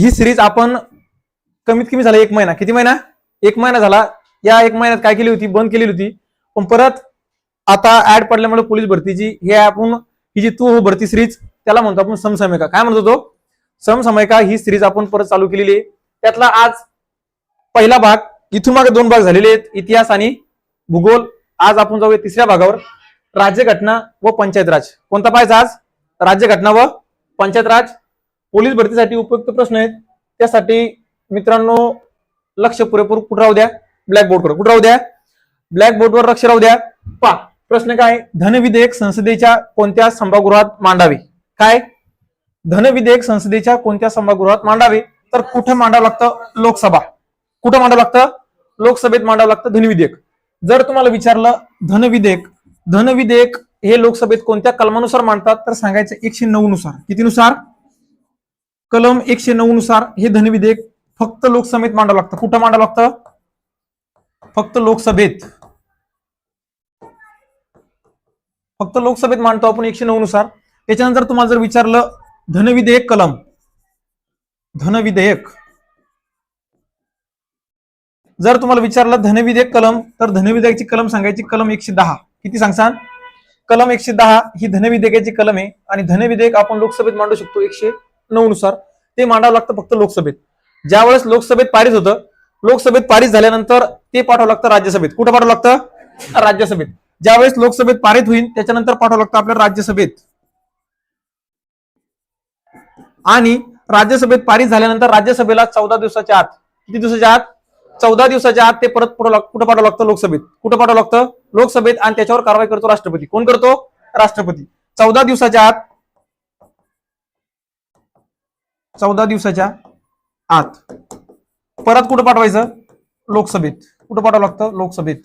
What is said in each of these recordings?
ही series आपण कमीत कमी झाला एक महिना. किती महिना? एक महिना झाला. या एक महिन्यात काय केली होती? बंद केलेली होती. पण परत आता ऍड पडल्यामुळे पोलीस भरतीची हे आपण ही जी तू हो भरती सिरीज त्याला म्हणतो आपण समसमयिका. काय म्हणतो तो समसमयिका ही सिरीज आपण परत चालू केलेली आहे. त्यातला आज पहिला भाग इथून मागे दोन भाग झालेले आहेत. इतिहास आणि भूगोल. आज आपण जाऊया तिसऱ्या भागावर. राज्यघटना व पंचायत राज कोणता पाहायचा आज? राज्यघटना व पंचायत राज पोलीस भरतीसाठी उपयुक्त प्रश्न आहेत. त्यासाठी मित्रांनो लक्ष पुरेपूर कुठं राहू द्या? ब्लॅक बोर्डवर कुठं राहू द्या? ब्लॅक बोर्डवर लक्ष राहू द्या. पा प्रश्न काय? धन विधेयक संसदेच्या कोणत्या सभागृहात मांडावे? काय? धन विधेयक संसदेच्या कोणत्या सभागृहात मांडावे? तर कुठं मांडावं लागतं? लोकसभा. कुठं मांडावं लागतं? लोकसभेत मांडावं लागतं धन विधेयक जर तुम्हाला विचारलं धन विधेयक धन विधेयक हे लोकसभेत कोणत्या कलमानुसार मांडतात? तर सांगायचं एकशे नऊ नुसार कितीनुसार? कलम एकशे नऊ नुसार हे धन विधेयक फक्त लोकसभेत मांडावं लागतं. कुठं मांडावं लागतं? फक्त लोकसभेत. फक्त लोकसभेत मांडतो आपण एकशे नऊ नुसार. त्याच्यानंतर तुम्हाला जर विचारलं धनविधेयक कलम. धनविधेयक. जर तुम्हाला विचारलं धनविधेयक कलम तर धनविधेयकची कलम सांगायची कलम एकशे दहा. किती सांगसान? कलम एकशे दहा ही धनविधेयकाची कलम आहे. आणि धनविधेयक आपण लोकसभेत मांडू शकतो एकशे नऊ नुसार ते मांडावं लागतं फक्त लोकसभेत. ज्यावेळेस लोकसभेत पारित होतं लोकसभेत पारित झाल्यानंतर ते पाठवावं लागतं राज्यसभेत. कुठं पाठवावं लागतं? राज्यसभेत. ज्यावेळेस लोकसभेत पारित होईल त्याच्यानंतर पाठवावं लागतं आपल्या राज्यसभेत. आणि राज्यसभेत पारित झाल्यानंतर राज्यसभेला चौदा दिवसाच्या आत किती दिवसाच्या आत? चौदा दिवसाच्या आत ते परत पुढं कुठं पाठवावं लागतं? लोकसभेत. कुठं पाठवावं लागतं? लोकसभेत आणि त्याच्यावर कारवाई करतो राष्ट्रपती. कोण करतो? राष्ट्रपती. चौदा दिवसाच्या आत चौदा दिवसाच्या आत. परत कुठं पाठवायचं? लोकसभेत. कुठं पाठवावं लागतं? लोकसभेत.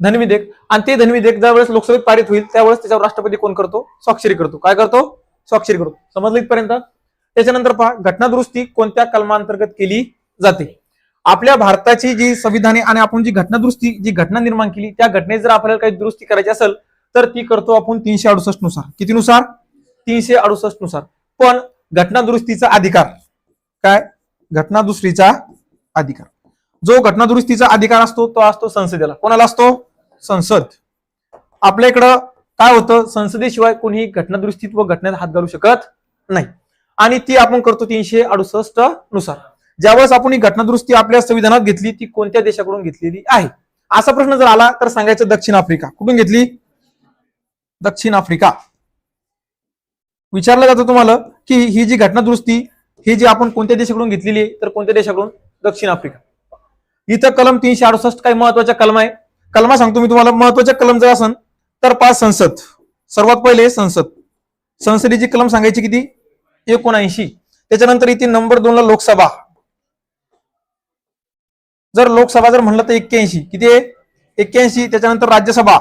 धनविधेयक. आणि ते धनविधेयक ज्यावेळेस लोकसभेत पारित होईल त्यावेळेस त्याच्यावर राष्ट्रपती कोण करतो? स्वाक्षरी करतो. काय करतो? स्वाक्षरी करतो. समजलं इथपर्यंत? त्याच्यानंतर पहा घटना दुरुस्ती कोणत्या कलमांतर्गत केली जाते? आपल्या भारताची जी संविधाने आणि आपण जी घटनादुरुस्ती जी घटना निर्माण केली त्या घटनेत जर आपल्याला काही दुरुस्ती करायची असेल तर ती करतो आपण तीनशे अडुसष्टनुसार. किती नुसार तीनशे अडुसष्टनुसार. पण घटना दुरुस्तीचा अधिकार. काय? घटना दुरुस्तीचा अधिकार. जो घटना दुरुस्तीचा अधिकार असतो तो असतो संसदेला. कोणाला असतो? संसद. आपल्या इकडं काय होतं? संसदेशिवाय कोणीही घटना दुरुस्तीत व घटनेत हात घालू शकत नाही. आणि ती आपण करतो तीनशे अडुसष्टनुसार. ज्यावेळेस आपण ही घटना दुरुस्ती आपल्या संविधानात घेतली ती कोणत्या देशाकडून घेतलेली आहे? असा प्रश्न जर आला तर सांगायचं दक्षिण आफ्रिका. कुठून घेतली? दक्षिण आफ्रिका. विचारलं जातं तुम्हाला की ही जी घटना दुरुस्ती ही जी आपण कोणत्या देशाकडून घेतलेली आहे तर कोणत्या देशाकडून? दक्षिण आफ्रिका. इथं कलम तीनशे अडुसष्ट काही महत्त्वाच्या कलम आहे. कलमा सांगतो मी तुम्हाला. महत्त्वाच्या कलम जर असन तर पाच संसद. सर्वात पहिले संसद. संसदेची कलम सांगायची किती? एकोणऐंशी. त्याच्यानंतर इथे नंबर दोन ला लोकसभा. जर लोकसभा जर म्हणलं तर एक्क्याऐंशी. किती आहे? एक्क्याऐंशी. त्याच्यानंतर राज्यसभा.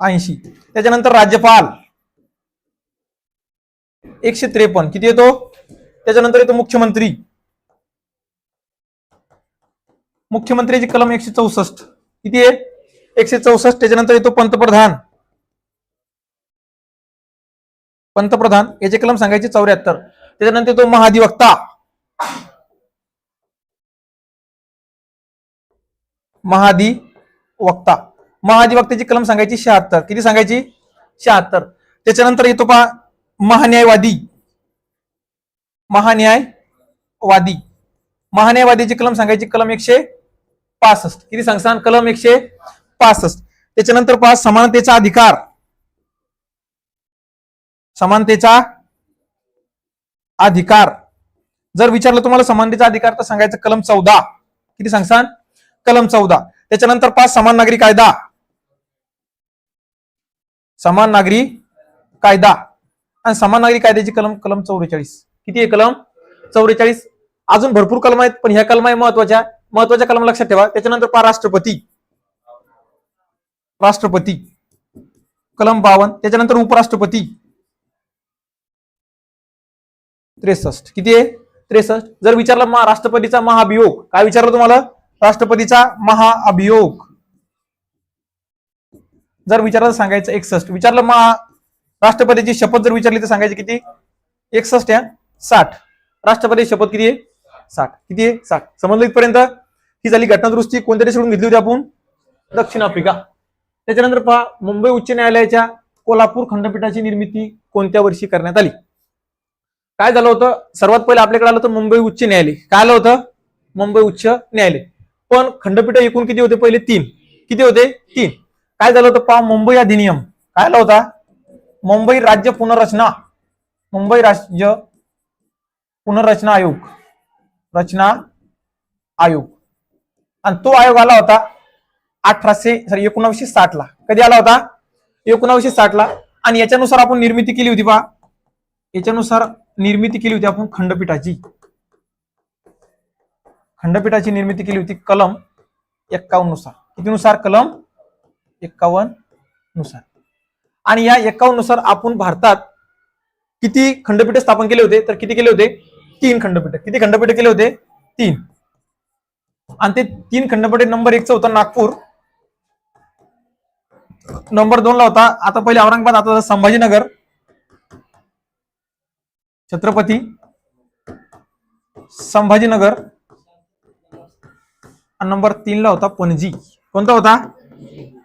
ऐंशी. त्याच्यानंतर राज्यपाल. एकशे त्रेपन्न. किती येतो? त्याच्यानंतर येतो मुख्यमंत्री. मुख्यमंत्र्याची कलम एकशे चौसष्ट. किती आहे? एकशे चौसष्ट. त्याच्यानंतर येतो पंतप्रधान. पंतप्रधान. याचे कलम सांगायचे चौऱ्याहत्तर. त्याच्यानंतर येतो महाधिवक्ता. महाधिवक्ता. महाधिवक्त्याची कलम सांगायची? शहात्तर. किती सांगायची? शहात्तर. त्याच्यानंतर येतो पहा महान्यायवादी. महान्यायवादी. महान्यायवादीची कलम सांगायची? कलम एकशे पासष्ट. किती सांगसान कलम एकशे पासष्ट. त्याच्यानंतर पहा समानतेचा अधिकार. समानतेचा अधिकार. जर विचारलं तुम्हाला समानतेचा अधिकार तर सांगायचं कलम चौदा. किती सांगसान कलम चौदा. त्याच्यानंतर पाच समान नागरी कायदा. समान नागरी कायदा. आणि समान नागरी कायद्याची कलम कलम चौवेचाळीस. किती आहे कलम? चौवेचाळीस. अजून भरपूर कलम आहेत पण ह्या कलम आहे महत्त्वाच्या महत्त्वाच्या कलम लक्षात ठेवा. त्याच्यानंतर पहा राष्ट्रपती. राष्ट्रपती. कलम बावन त्याच्यानंतर उपराष्ट्रपती. त्रेसष्ट. किती आहे? त्रेसष्ट. जर विचारलं राष्ट्रपतीचा महाभियोग. काय विचारलं तुम्हाला? राष्ट्रपतीचा महाअभियोग. जर विचारलं सांगायचं एकसष्ट विचारलं महा राष्ट्रपतीची शपथ जर विचारली तर सांगायची किती? एकसष्ट या? साठ. राष्ट्रपती शपथ किती आहे? साठ. किती आहे? साठ. समजलं इथपर्यंत ही झाली घटनादृष्टी कोणत्या देशाकडून घेतली होती आपण? दक्षिण आफ्रिका. त्याच्यानंतर पहा मुंबई उच्च न्यायालयाच्या कोल्हापूर खंडपीठाची निर्मिती कोणत्या वर्षी करण्यात आली? काय झालं होतं? सर्वात पहिले आपल्याकडे आलं होतं मुंबई उच्च न्यायालय. काय आलं होतं? मुंबई उच्च न्यायालय. पण खंडपीठ एकूण किती होते? पहिले तीन. किती होते? तीन. काय झालं होतं पहा मुंबई अधिनियम? काय आला होता? मुंबई राज्य पुनर्रचना. मुंबई राज्य पुनर्रचना आयोग. रचना आयोग. आणि तो आयोग आला होता अठराशे सॉरी एकोणावीसशे साठ ला. कधी आला होता? एकोणावीसशे साठ ला. आणि याच्यानुसार आपण निर्मिती केली होती पहा. याच्यानुसार निर्मिती केली होती आपण खंडपीठाची. खंडपीठाची निर्मिती केली होती कलम एक्कावन्नुसार कितीनुसार? कलम एक्कावन्ननुसार. आणि या एक्कावन्ननुसार आपण भारतात किती खंडपीठ स्थापन केले होते? तर किती केले होते? तीन खंडपीठ. किती खंडपीठ केले होते? तीन. आणि ते तीन खंडपीठ नंबर एकचं होतं नागपूर. नंबर दोन ला होता आता पहिले औरंगाबाद आता संभाजीनगर. छत्रपती संभाजीनगर. आणि नंबर तीन ला होता पणजी. कोणता होता?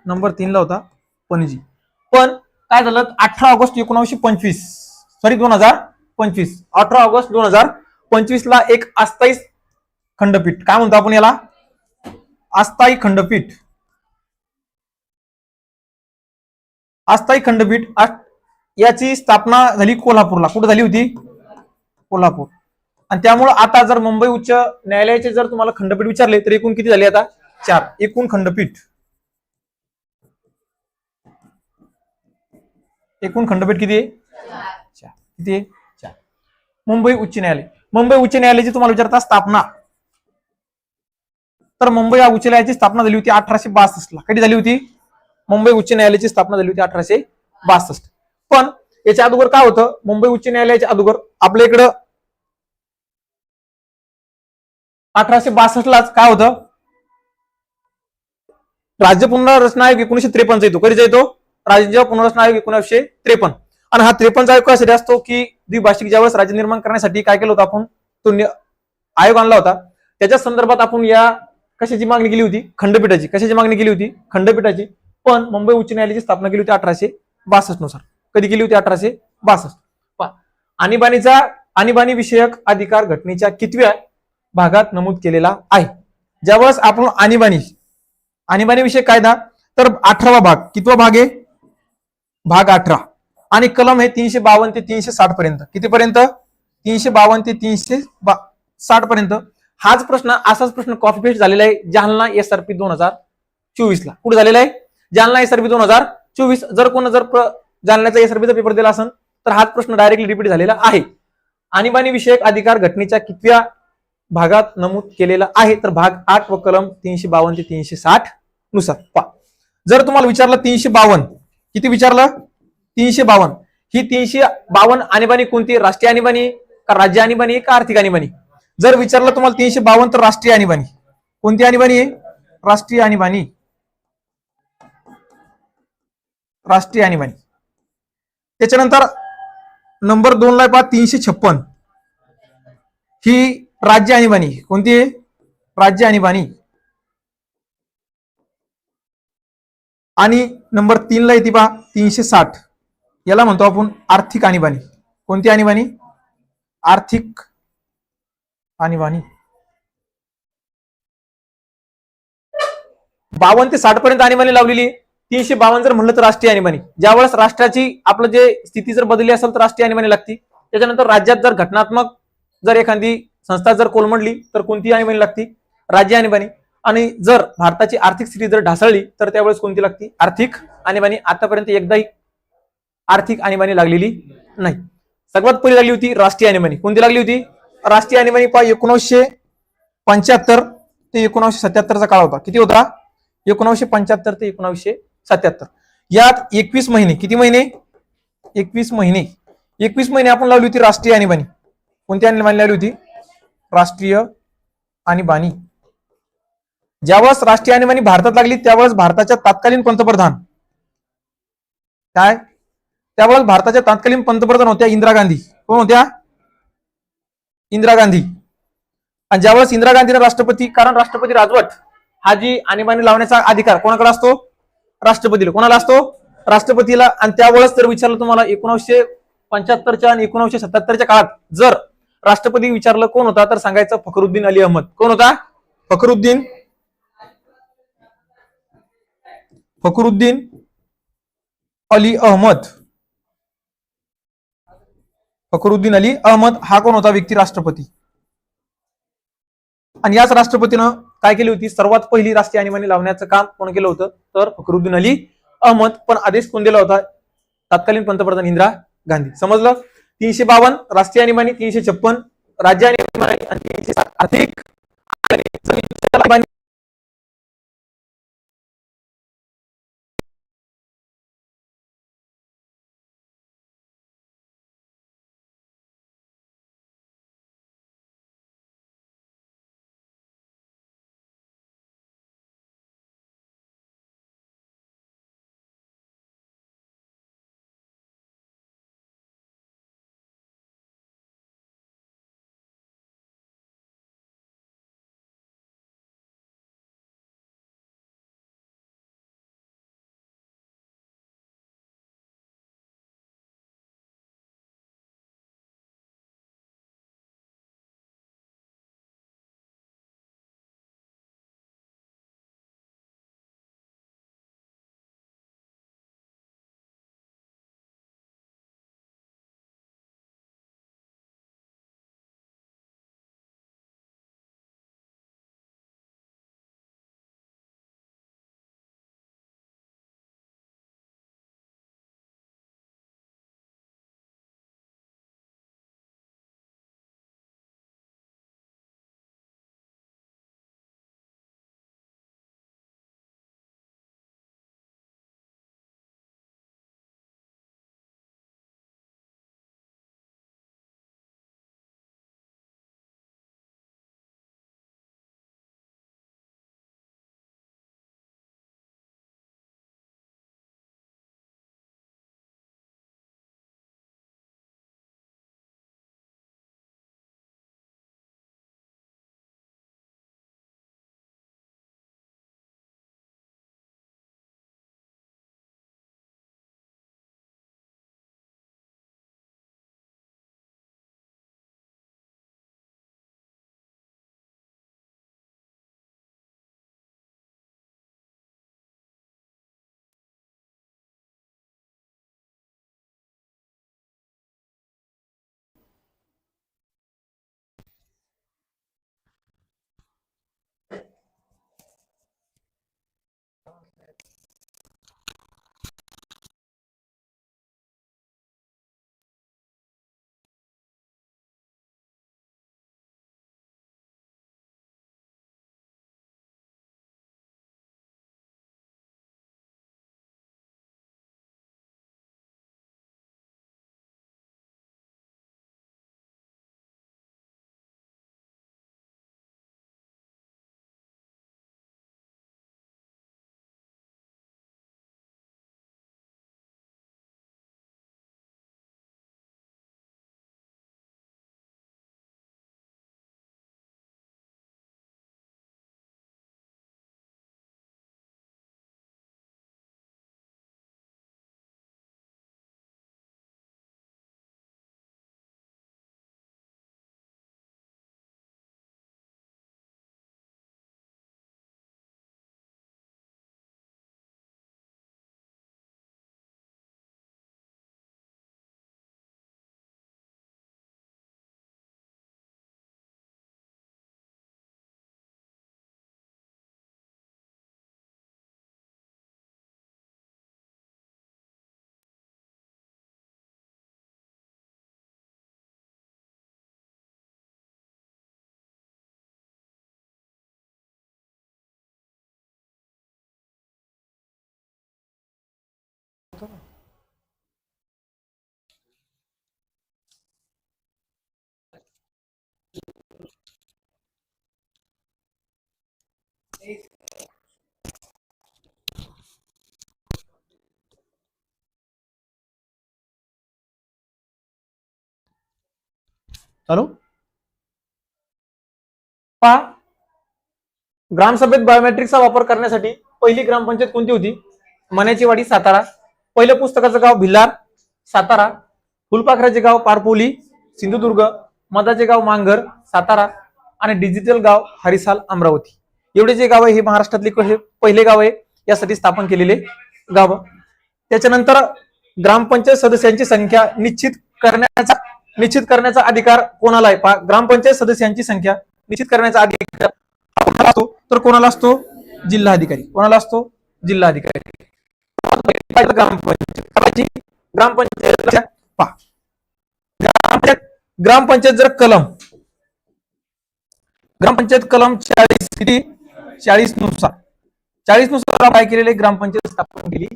नंबर तीनला होता पणजी. पण काय झालं? अठरा ऑगस्ट एकोणीसशे पंचवीस. सॉरी दोन हजार पंचवीस. अठरा ऑगस्ट दोन हजार पंचवीस ला एक अस्थायी खंडपीठ. काय म्हणतो आपण याला? अस्थायी खंडपीठ. अस्थायी खंडपीठ याची स्थापना झाली कोल्हापूरला. कुठे झाली होती? कोल्हापूर. आणि त्यामुळे आता जर मुंबई उच्च न्यायालयाचे जर तुम्हाला खंडपीठ विचारले तर एकूण किती झाले आता? चार. एकूण खंडपीठ. एकूण खंडपीठ किती आहे? चार. किती आहे? चार. मुंबई उच्च न्यायालय. मुंबई उच्च न्यायालयाची तुम्हाला विचारता स्थापना. तर मुंबई उच्च न्यायालयाची स्थापना झाली होती अठराशे बासष्ट ला. कधी झाली होती? मुंबई उच्च न्यायालयाची स्थापना झाली होती अठराशे बासष्ट. पण याच्या अगोदर काय होतं? मुंबई उच्च न्यायालयाच्या अगोदर आपल्या इकडं अठराशे बासष्ट लाच काय होतं? राज्य पुनर्रचना आयोग एकोणीशे त्रेपन्न येतो. कधीचा येतो? राजेंद्र पुनर्रचना आयोग एकोणीसशे त्रेपन्न. आणि हा त्रेपन्न आयोग कशासाठी असतो की द्विभाषिक ज्यावेळेस राज्य निर्माण करण्यासाठी काय केलं होतं आपण तो नि- आयोग आणला होता. त्याच्या संदर्भात आपण या कशाची मागणी केली होती? खंडपीठाची. कशाची मागणी केली होती? खंडपीठाची. पण मुंबई उच्च न्यायालयाची स्थापना केली होती अठराशे बासष्टनुसार. कधी केली होती अठराशे बासष्ट? आणीबाणीचा आणीबाणी विषयक अधिकार घटनेच्या कितव्या भागात नमूद केलेला आहे? ज्यावेळेस आपण आणीबाणी आणीबाणी विषयक कायदा तर अठरावा भाग कितवा भाग आहे? भाग अठरा. आणि कलम हे तीनशे बावन्न ते तीनशे साठ पर्यंत. कितीपर्यंत तीनशे बावन्न ते तीनशे बा साठ पर्यंत. हाच प्रश्न असाच प्रश्न कॉपी पेस्ट झालेला आहे जालना एसआरपी दोन हजार चोवीस ला कुठे झालेला आहे? जालना एसआरपी दोन हजार चोवीस. जर कोण जर प्र- जालन्याचा एसआरपीचा पेपर दिला असेल तर हाच प्रश्न डायरेक्टली रिपीट झालेला आहे. आणीबाणी विषयक अधिकार घटनेच्या कितव्या भागात नमूद केलेला आहे? तर भाग आठ व कलम तीनशे बावन्न ते तीनशे साठनुसार पहा. जर तुम्हाला विचारलं तीनशे बावन्न किती विचारलं? तीनशे बावन्न. ही तीनशे बावन्न आणीबाणी कोणती? राष्ट्रीय आणीबाणी का राज्य आणीबाणी का आर्थिक आणीबाणी? जर विचारलं तुम्हाला तीनशे बावन्न तर राष्ट्रीय आणीबाणी. कोणती आणीबाणी? आहे राष्ट्रीय आणीबाणी. राष्ट्रीय आणीबाणी. त्याच्यानंतर नंबर दोन ला पहा तीनशे छप्पन. ही राज्य आणीबाणी. कोणती? आहे राज्य आणीबाणी. आणि नंबर तीनला येते पहा तीनशे साठ. याला म्हणतो आपण आर्थिक आणीबाणी. कोणती आणीबाणी? आर्थिक आणीबाणी. बावन्न ते साठ पर्यंत आणीबाणी लावलेली. तीनशे बावन्न जर म्हणलं तर राष्ट्रीय आणीबाणी. ज्यावेळेस राष्ट्राची आपलं जे स्थिती जर बदलली असेल तर राष्ट्रीय आणीबाणी लागती. त्याच्यानंतर राज्यात जर घटनात्मक जर एखादी संस्था जर कोलमडली तर कोणती आणीबाणी लागती? राज्य आणीबाणी. आणि जर भारताची आर्थिक स्थिती जर ढासळली तर त्यावेळेस कोणती लागती? आर्थिक आणीबाणी आतापर्यंत एकदाही आर्थिक आणीबाणी लागलेली नाही. सर्वात पहिली लागली होती राष्ट्रीय आणीबाणी. कोणती लागली होती? राष्ट्रीय आणीबाणी पहा एकोणीसशे पंच्याहत्तर ते एकोणीसशे सत्याहत्तरचा काळ होता. किती होता? एकोणीसशे पंच्याहत्तर ते एकोणीसशे सत्याहत्तर. यात एकवीस महिने किती महिने? एकवीस महिने. एकवीस महिने आपण लावली होती राष्ट्रीय आणीबाणी. कोणती आणीबाणी लावली होती? राष्ट्रीय आणीबाणी. ज्यावेळेस राष्ट्रीय आणीबाणी भारतात लागली त्यावेळेस भारताच्या तत्कालीन पंतप्रधान. काय? त्यावेळेस भारताच्या तत्कालीन पंतप्रधान होत्या इंदिरा गांधी. कोण होत्या? इंदिरा गांधी. आणि ज्यावेळेस इंदिरा गांधीने राष्ट्रपती कारण राष्ट्रपती राजवट हा जी आणीबाणी लावण्याचा अधिकार कोणाकडे असतो? राष्ट्रपतीला. कोणाला असतो? राष्ट्रपतीला. आणि त्यावेळेस जर विचारलं तुम्हाला एकोणीसशे पंच्याहत्तरच्या आणि एकोणीसशे सत्याहत्तरच्या काळात जर राष्ट्रपती विचारलं कोण होता तर सांगायचं फखरुद्दीन अली अहमद. कोण होता? फखरुद्दीन फखरुद्दीन अली अहमद. फखरुद्दीन अली अहमद हा कोण होता? व्यक्ती राष्ट्रपती. आणि याच राष्ट्रपतीनं काय केली होती? सर्वात पहिली राष्ट्रीय आणीबाणी लावण्याचं काम कोण केलं होतं? तर फखरुद्दीन अली अहमद. पण आदेश कोण दिला होता? तत्कालीन पंतप्रधान इंदिरा गांधी. समजलं? तीनशे बावन्न राष्ट्रीय आणीबाणी तीनशे छप्पन राज्य आणीबाणी आणि तीनशे सात आर्थिक होता ना चालू पहा. ग्रामसभेत बायोमेट्रिकचा वापर करण्यासाठी पहिली ग्रामपंचायत कोणती होती? मण्याची वाडी सातारा. पहिलं पुस्तकाचं गाव भिल्लार सातारा. फुलपाखराचे गाव पारपोली सिंधुदुर्ग. मदाचे गाव मांगर सातारा. आणि डिजिटल गाव हरिसाल अमरावती. एवढे जे गाव आहे हे महाराष्ट्रातले पहिले गाव आहे यासाठी स्थापन केलेले गाव. त्याच्यानंतर ग्रामपंचायत सदस्यांची संख्या निश्चित करण्याचा निश्चित करण्याचा अधिकार कोणाला आहे? पहा ग्रामपंचायत सदस्यांची संख्या निश्चित करण्याचा अधिकार कोणाला असतो? तर कोणाला असतो? जिल्हाधिकारी. कोणाला असतो? जिल्हाधिकारी. ग्रामपंचायत. करायची ग्रामपंचायत ग्रामपंचायत ग्रामपंचायत जर कलम ग्रामपंचायत कलम चाळीस किती? चाळीसनुसार. चाळीसनुसार काय केलेले ग्रामपंचायत स्थापन केली.